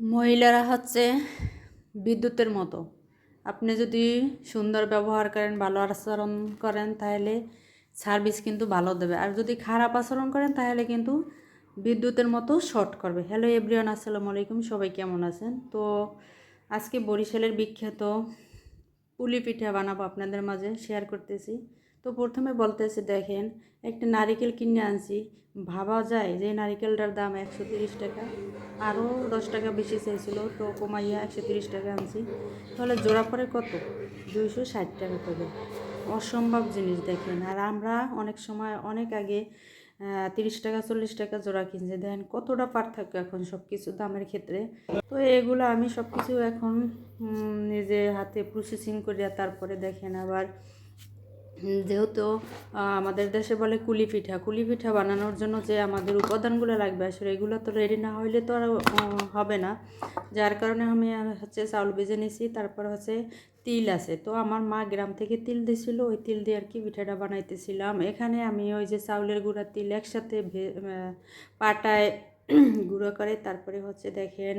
মহিলারা হচ্ছে বিদ্যুতের মতো। আপনি যদি সুন্দর ব্যবহার করেন, ভালো আচরণ করেন, তাহলে সার্ভিস কিন্তু ভালো দেবে। আর যদি খারাপ আচরণ করেন, তাহলে কিন্তু বিদ্যুতের মতো শর্ট করবে। হ্যালো এভরিওয়ান আসসালামু আলাইকুম। সবাই কেমন আছেন? তো আজকে বরিশালের বিখ্যাত পুলি পিঠা বানাবো আপনাদের মাঝে শেয়ার করতেছি। তো প্রথমে বলতেছি, দেখেন, একটা নারিকেল কিনে আনছি। ভাবা যায় যে নারিকেলটার দাম একশো তিরিশ টাকা। আরও দশ টাকা বেশি চাইছিল, তো কমাইয়া একশো তিরিশ টাকা আনছি। তাহলে জোড়া পরে কত? দুইশো ষাট টাকা করে। অসম্ভব জিনিস, দেখেন। আর আমরা অনেক সময়, অনেক আগে তিরিশ টাকা, চল্লিশ টাকা জোড়া কিনছে। দেখেন, কতটা পার্থক্য এখন সব কিছু দামের ক্ষেত্রে। তো এগুলো আমি সব কিছু এখন নিজে হাতে প্রসেসিং করিয়া তারপরে দেখেন আবার যেহেতু আমাদের দেশে বলে কুলি পিঠা। কুলি পিঠা বানানোর জন্য যে আমাদের উপাদানগুলো লাগবে, আসলে এগুলো তো রেডি না হইলে তো আর হবে না। যার কারণে আমি হচ্ছে চাউল ভেজে নিয়েছি তারপর হচ্ছে তিল আছে। তো আমার মা গ্রাম থেকে তিল দিছিল, ওই তিল দিয়ে আর কি পিঠাটা বানাইতেছিলাম। এখানে আমি ওই যে চাউলের গুঁড়া তিল একসাথে পাটায় গুঁড়ো করে, তারপরে হচ্ছে দেখেন,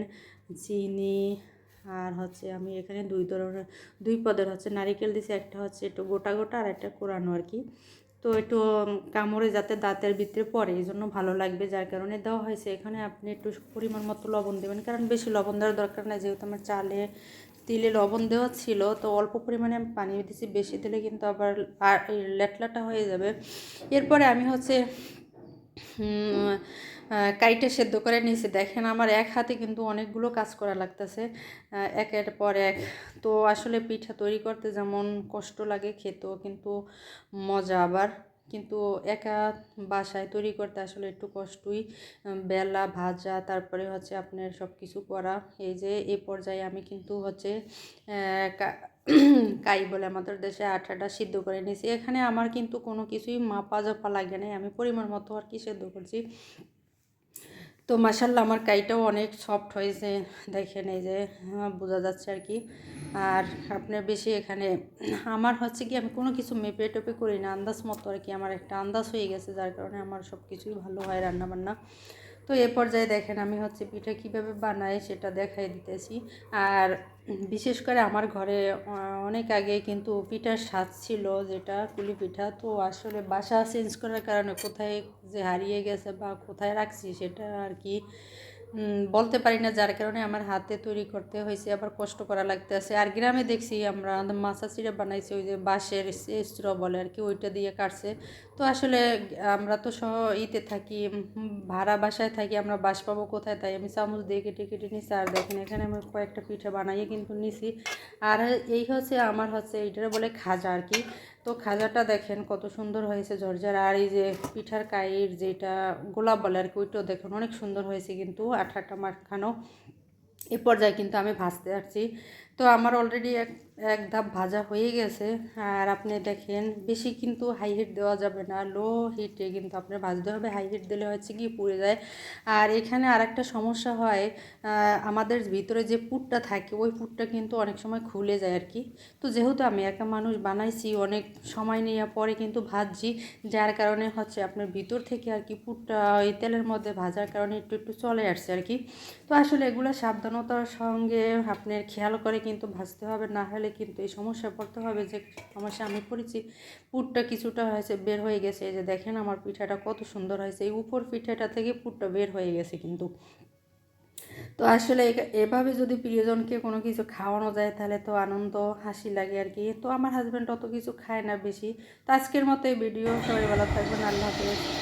চিনি আর হচ্ছে আমি এখানে দুই ধরনের, দুই পদের হচ্ছে নারিকেল দিছি, একটা হচ্ছে একটু গোটা গোটা আর একটা কোরানো আর কি। তো একটু কামড়ে যাতে দাঁতের ভিতরে পড়ে, এই জন্য ভালো লাগবে। যার কারণে দেওয়া হয়েছে। এখানে আপনি একটু পরিমাণ মতো লবণ দেবেন। কারণ বেশি লবণ দেওয়ার দরকার নাই। যেহেতু আমার চালে, তিলে লবণ দেওয়া ছিল, তো অল্প পরিমাণে আমি পানি দিছি। বেশি দিলে কিন্তু আবার লেটলাটা হয়ে যাবে। এরপরে আমি হচ্ছে কাইটে সেদ্ধ করে নিয়েছি। দেখেন আমার এক হাতে কিন্তু অনেকগুলো কাজ করা লাগতেছে একের পর এক। তো আসলে পিঠা তৈরি করতে যেমন কষ্ট লাগে, খেতেও কিন্তু মজা আবার। কিন্তু একা বাসায় তৈরি করতে আসলে একটু কষ্টই। বেলা, ভাজা, তারপরে হচ্ছে আপনার সব কিছু করা। এই যে, এ পর্যায়ে আমি কিন্তু হচ্ছে কাই বলে আমাদের দেশে আঠাটা সিদ্ধ করে নিয়েছি। এখানে আমার কিন্তু কোনো কিছুই মাপা জপা লাগে নাই। আমি পরিমাণ মতো আর কি সেদ্ধ করছি। তো মাসাল্লাহ আমার কাইটাও অনেক সফট হয়েছে। দেখেন এই যে বোঝা যাচ্ছে আর কি। আর আপনার বেশি এখানে, আমার হচ্ছে কি আমি কোনো কিছু মেপে টেপে করি না, আন্দাজ মতো আর কি আমার একটা আন্দাজ হয়ে গেছে, যার কারণে আমার সব কিছুই ভালো হয় রান্না বান্না তো এ পর্যায়ে দেখেন আমি হচ্ছে পিঠা কীভাবে বানাই সেটা দেখাই দিতেছি। আর বিশেষ করে আমার ঘরে অনেক আগে কিন্তু পিঠার স্বাদ ছিল যেটা কুলি পিঠা। তো আসলে বাসা চেঞ্জ করার কারণে কোথায় যে হারিয়ে গেছে বা কোথায় রাখছি সেটা আর কি বলতে পারি না যার কারণে আমার হাতে তৈরি করতে হয়েছে, আবার কষ্ট করা লাগতে লাগতেছে। আর গ্রামে দেখছি আমরা মাছা চিড়ে বানাইছি ওই যে বাঁশের স্ত্র বলে আর কি, ওইটা দিয়ে কাটছে। তো আসলে আমরা তো সহ ইতে থাকি ভাড়া বাসায় থাকি, আমরা বাস পাবো কোথায় তাই আমি চামচ দিয়ে কেটে কেটে নিছি। আর দেখেন, এখানে আমি কয়েকটা পিঠা বানাইয়ে কিন্তু নিছি। আর এই হচ্ছে, আমার হচ্ছে এইটার বলে খাজা আর কি। তো খাজাটা দেখেন কত সুন্দর হয়েছে ঝরঝর আর এই যে পিঠার কাইর যেটা গোলাপ বলে আর কি, ওইটাও দেখেন অনেক সুন্দর হয়েছে কিন্তু আঠাটা মাখানো। এ পর্যায়ে কিন্তু আমি ভাজতে আসছি। তো আমার অলরেডি এক এক ধাপ ভাজা হয়ে গেছে। আর আপনি দেখেন, বেশি কিন্তু হাই হিট দেওয়া যাবে না। লো হিটে কিন্তু আপনার ভাজতে হবে। হাই হিট দিলে হচ্ছে কি পুড়ে যায়। আর এখানে আর একটা সমস্যা হয় আমাদের ভিতরে যে পুটটা থাকে, ওই পুটটা কিন্তু অনেক সময় খুলে যায় আর কি। তো যেহেতু আমি একা মানুষ বানাইছি, অনেক সময় নেওয়া পরে কিন্তু ভাজছি, যার কারণে হচ্ছে আপনার ভিতর থেকে আর কি পুটটা ওই তেলের মধ্যে ভাজার কারণে একটু একটু চলে আসছে আর কি। তো আসলে এগুলো সাবধানতার সঙ্গে আপনার খেয়াল করে কিন্তু ভাজতে হবে, না হলে কিন্তু এই সমস্যায় পড়তে হবে যে সমস্যা আমি পড়েছি, পুরটা কিছুটা হয়েছে, বের হয়ে গেছে। এই যে দেখেন আমার পিঠাটা কত সুন্দর হয়েছে, এই উপর পিঠাটা থেকে পুরটা বের হয়ে গেছে কিন্তু। তো আসলে এভাবে যদি প্রিয়জনকে কোনো কিছু খাওয়ানো যায়, তাহলে তো আনন্দ, হাসি লাগে আর কি। তো আমার হাজব্যান্ড অত কিছু খায় না বেশি। তো আজকের মতো এই ভিডিও। সবাই ভালো থাকবেন। আল্লাহ হাফেজ।